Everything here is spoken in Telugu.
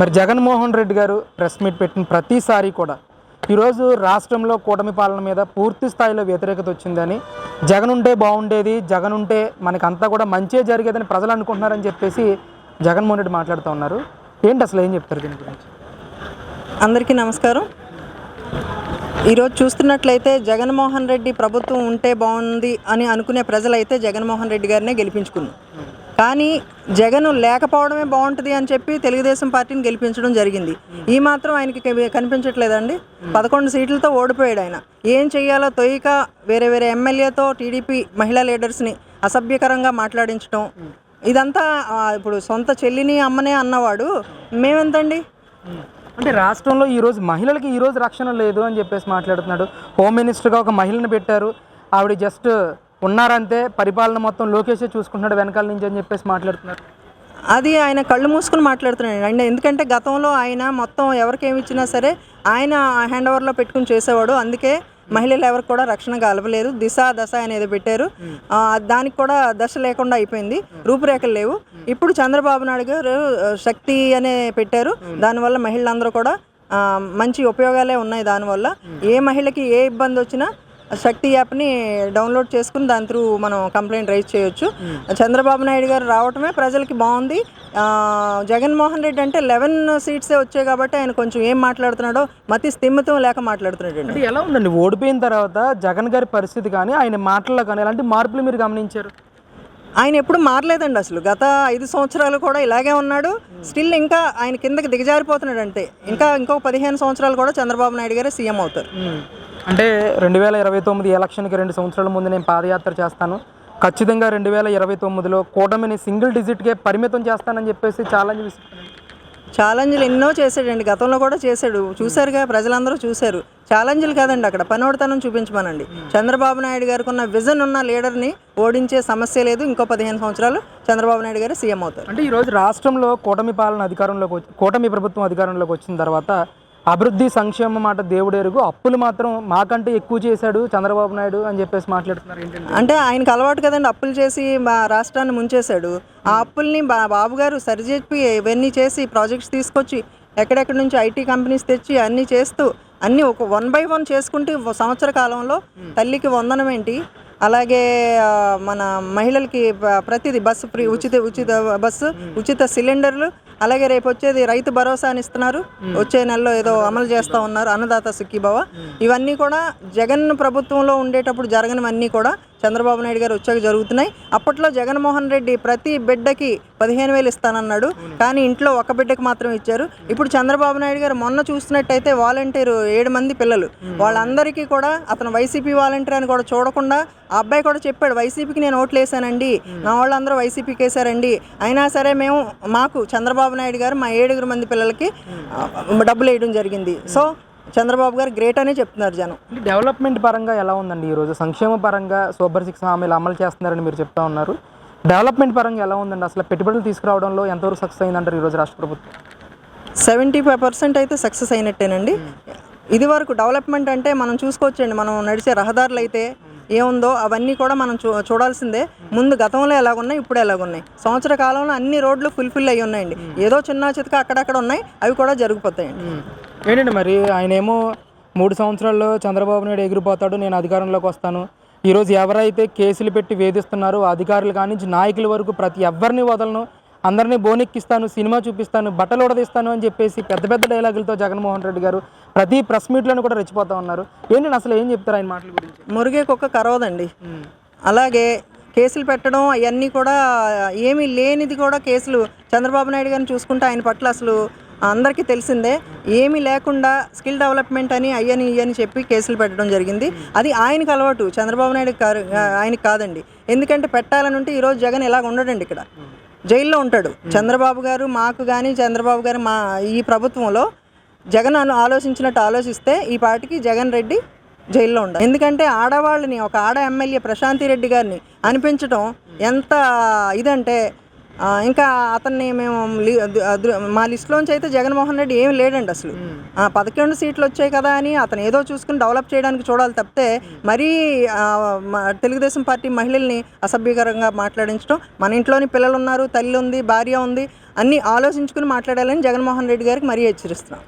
మరి జగన్మోహన్ రెడ్డి గారు ప్రెస్ మీట్ పెట్టిన ప్రతిసారి కూడా ఈరోజు రాష్ట్రంలో కూటమి పాలన మీద పూర్తి స్థాయిలో వ్యతిరేకత వచ్చిందని జగన్ ఉంటే బాగుండేది జగన్ ఉంటే మనకంతా కూడా మంచే జరిగేదని ప్రజలు అనుకుంటున్నారని చెప్పేసి జగన్మోహన్ రెడ్డి మాట్లాడుతూ ఉన్నారు. ఏంటి అసలు ఏం చెప్తారు దీని గురించి? అందరికీ నమస్కారం. ఈరోజు చూస్తున్నట్లయితే జగన్మోహన్ రెడ్డి ప్రభుత్వం ఉంటే బాగుంది అని అనుకునే ప్రజలైతే జగన్మోహన్ రెడ్డి గారినే గెలిపించుకున్నారు. కానీ జగన్ లేకపోవడమే బాగుంటుంది అని చెప్పి తెలుగుదేశం పార్టీని గెలిపించడం జరిగింది. ఈ మాత్రం ఆయనకి కనిపించట్లేదండి. పదకొండు సీట్లతో ఓడిపోయాడు ఆయన. ఏం చెయ్యాలో తొయిక వేరే వేరే ఎమ్మెల్యేతో టీడీపీ మహిళా లీడర్స్ని అసభ్యకరంగా మాట్లాడించడం ఇదంతా ఇప్పుడు సొంత చెల్లిని అమ్మనే అన్నవాడు. మేమెంతండి? అంటే రాష్ట్రంలో ఈరోజు మహిళలకి ఈరోజు రక్షణ లేదు అని చెప్పేసి మాట్లాడుతున్నాడు. హోమ్ మినిస్టర్గా ఒక మహిళను పెట్టారు. ఆవిడ జస్ట్ ఉన్నారంతే పరిపాలన మొత్తం లోకేషే చూసుకుంటున్నాడు వెనకాల నుంచి అని చెప్పేసి మాట్లాడుతున్నారు. అది ఆయన కళ్ళు మూసుకుని మాట్లాడుతున్నాడు. అండ్ ఎందుకంటే గతంలో ఆయన మొత్తం ఎవరికి ఇచ్చినా సరే ఆయన హ్యాండ్ ఓవర్లో పెట్టుకుని చేసేవాడు. అందుకే మహిళలు ఎవరికి కూడా రక్షణ కలపలేదు దిశ దశ అనేది పెట్టారు. దానికి కూడా దశ లేకుండా అయిపోయింది. రూపురేఖలు లేవు. ఇప్పుడు చంద్రబాబు నాయుడు గారు శక్తి అనే పెట్టారు. దానివల్ల మహిళలందరూ కూడా మంచి ఉపయోగాలే ఉన్నాయి దానివల్ల. ఏ మహిళకి ఏ ఇబ్బంది వచ్చినా శక్తి యాప్ని డౌన్లోడ్ చేసుకుని దాని త్రూ మనం కంప్లైంట్ రైజ్ చేయొచ్చు. చంద్రబాబు నాయుడు గారు రావటమే ప్రజలకి బాగుంది. జగన్మోహన్ రెడ్డి అంటే లెవెన్ సీట్సే వచ్చాయి కాబట్టి ఆయన కొంచెం ఏం మాట్లాడుతున్నాడో మతి స్థిమితం లేక మాట్లాడుతున్నాడు అండి. అంటే ఎలా ఉందండి? ఓడిపోయిన తర్వాత జగన్ గారి పరిస్థితి కానీ ఆయన మాటల్లో కానీ ఎలాంటి మార్పులు మీరు గమనించారు? ఆయన ఎప్పుడు మారలేదండి అసలు. గత ఐదు సంవత్సరాలు కూడా ఇలాగే ఉన్నాడు. స్టిల్ ఇంకా ఆయన కిందకి దిగజారిపోతున్నాడు అంటే ఇంకా ఇంకో పదిహేను సంవత్సరాలు కూడా చంద్రబాబు నాయుడు గారే సీఎం అవుతారు. అంటే రెండు వేల ఇరవై తొమ్మిది ఎలక్షన్కి రెండు సంవత్సరాల ముందు నేను పాదయాత్ర చేస్తాను. ఖచ్చితంగా రెండు వేల ఇరవై తొమ్మిదిలో కూటమిని సింగిల్ డిజిట్కే పరిమితం చేస్తానని చెప్పేసి ఛాలెంజ్ ఛాలెంజ్లు ఎన్నో చేశాడండి. గతంలో కూడా చేశాడు. చూశారుగా ప్రజలందరూ చూశారు. ఛాలెంజ్లు కాదండి అక్కడ. పనోడితనం చూపించమనండి. చంద్రబాబు నాయుడు గారికి ఉన్న విజన్ ఉన్న లీడర్ని ఓడించే సమస్య లేదు. ఇంకో పదిహేను సంవత్సరాలు చంద్రబాబు నాయుడు గారు సీఎం అవుతారు. అంటే ఈరోజు రాష్ట్రంలో కూటమి పాలన అధికారంలోకి వచ్చి కూటమి ప్రభుత్వం అధికారంలోకి వచ్చిన తర్వాత అభివృద్ధి సంక్షేమం మాట దేవుడు ఎరుగు. అప్పులు మాత్రం మాకంటే ఎక్కువ చేశాడు చంద్రబాబు నాయుడు అని చెప్పేసి మాట్లాడుతున్నారు. ఏంటంటే అంటే ఆయనకు అలవాటు కదండి అప్పులు చేసి మా రాష్ట్రాన్ని ముంచేశాడు. ఆ అప్పుల్ని బా బాబు గారు సరిచెప్పి ఇవన్నీ చేసి ప్రాజెక్ట్స్ తీసుకొచ్చి ఎక్కడెక్కడి నుంచి ఐటీ కంపెనీస్ తెచ్చి అన్నీ చేస్తూ అన్నీ ఒక వన్ బై వన్ చేసుకుంటూ సంవత్సర కాలంలో తల్లికి వందనం ఏంటి? అలాగే మన మహిళలకి ప్రతిదీ బస్సు ఫ్రీ ఉచిత ఉచిత బస్సు ఉచిత సిలిండర్లు అలాగే రేపు వచ్చేది రైతు భరోసా అని ఇస్తున్నారు. వచ్చే నెలలో ఏదో అమలు చేస్తూ ఉన్నారు అన్నదాత సుఖీభవ. ఇవన్నీ కూడా జగన్ ప్రభుత్వంలో ఉండేటప్పుడు జరగనివన్నీ కూడా చంద్రబాబు నాయుడు గారు వచ్చాక జరుగుతున్నాయి. అప్పట్లో జగన్మోహన్ రెడ్డి ప్రతి బిడ్డకి పదిహేను వేలు ఇస్తానన్నాడు. కానీ ఇంట్లో ఒక బిడ్డకి మాత్రం ఇచ్చారు. ఇప్పుడు చంద్రబాబు నాయుడు గారు మొన్న చూసినట్టయితే వాలంటీర్ ఏడు మంది పిల్లలు. వాళ్ళందరికీ కూడా అతను వైసీపీ వాలంటీర్ అని కూడా చూడకుండా ఆ అబ్బాయి కూడా చెప్పాడు వైసీపీకి నేను ఓట్లు వేసానండి. నా వాళ్ళందరూ వైసీపీకి వేసారండి. అయినా సరే మేము మాకు చంద్రబాబు నాయుడు గారు మా ఏడుగురు మంది పిల్లలకి డబ్బులు వేయడం జరిగింది. సో చంద్రబాబు గారు గ్రేట్ అనే చెప్తున్నారు జనం. డెవలప్మెంట్ పరంగా ఎలా ఉందండి ఈరోజు సంక్షేమ పరంగా సూపర్ సిక్స్ హామీలు అమలు చేస్తున్నారని మీరు చెప్తా ఉన్నారు. డెవలప్మెంట్ పరంగా ఎలా ఉందండి? అసలు పెట్టుబడులు తీసుకురావడంలో ఎంతవరకు సక్సెస్ అయిందంటారు ఈరోజు రాష్ట్ర ప్రభుత్వం? సెవెంటీ ఫైవ్ పర్సెంట్ అయితే సక్సెస్ అయినట్టేనండి. ఇది వరకు డెవలప్మెంట్ అంటే మనం చూసుకోవచ్చండి. మనం నడిచే రహదారులు అయితే ఏముందో అవన్నీ కూడా మనం చూ చూడాల్సిందే. ముందు గతంలో ఎలాగున్నాయి ఇప్పుడు ఎలాగున్నాయి? సంవత్సర కాలంలో అన్ని రోడ్లు ఫుల్ఫిల్ అయ్యి ఉన్నాయండి. ఏదో చిన్న చితక అక్కడక్కడ ఉన్నాయి అవి కూడా జరిగిపోతాయండి. ఏంటండి మరి? ఆయన ఏమో మూడు సంవత్సరాల్లో చంద్రబాబు నాయుడు ఎగిరిపోతాడు నేను అధికారంలోకి వస్తాను. ఈరోజు ఎవరైతే కేసులు పెట్టి వేధిస్తున్నారో అధికారులు కానించి నాయకుల వరకు ప్రతి ఎవరిని వదలను. అందరినీ బోనెక్కిస్తాను సినిమా చూపిస్తాను బట్టలు ఉడదీస్తాను అని చెప్పేసి పెద్ద పెద్ద డైలాగులతో జగన్మోహన్ రెడ్డి గారు ప్రతి ప్రెస్ మీట్లను కూడా రెచ్చిపోతా ఉన్నారు. ఏంటండి అసలు ఏం చెప్తారు ఆయన మాటల గురించి? మురిగే కుక్క కరవదండి అలాగే కేసులు పెట్టడం అవన్నీ కూడా ఏమీ లేనిది కూడా కేసులు చంద్రబాబు నాయుడు గారిని చూసుకుంటే ఆయన పట్ల అసలు అందరికీ తెలిసిందే ఏమీ లేకుండా స్కిల్ డెవలప్మెంట్ అని అయ్యని ఇయ్యని చెప్పి కేసులు పెట్టడం జరిగింది. అది ఆయనకు అలవాటు చంద్రబాబు నాయుడు కారు- ఆయనకి కాదండి. ఎందుకంటే పెట్టాలని ఉంటే ఈరోజు జగన్ ఇలాగ ఉండడండి ఇక్కడ. జైల్లో ఉంటాడు. చంద్రబాబు గారు మాకు కానీ చంద్రబాబు గారు మా ఈ ప్రభుత్వంలో జగన్ అను ఆలోచించినట్టు ఆలోచిస్తే ఈ పార్టీకి జగన్ రెడ్డి జైల్లో ఉండాలి. ఎందుకంటే ఆడవాళ్ళని ఒక ఆడ ఎమ్మెల్యే ప్రశాంతి రెడ్డి గారిని అనిపించడం ఎంత ఇదంటే ఇంకా అతన్ని మేము మా లిస్టులోంచి అయితే జగన్మోహన్ రెడ్డి ఏమి లేడండి అసలు. ఆ, పదకొండు సీట్లు వచ్చాయి కదా అని అతను ఏదో చూసుకుని డెవలప్ చేయడానికి చూడాలి తప్పితే మరీ తెలుగుదేశం పార్టీ మహిళల్ని అసభ్యకరంగా మాట్లాడించడం మన ఇంట్లోని పిల్లలు ఉన్నారు తల్లి ఉంది భార్య ఉంది అన్నీ ఆలోచించుకుని మాట్లాడాలని జగన్మోహన్ రెడ్డి గారికి మరీ హెచ్చరిస్తున్నాం.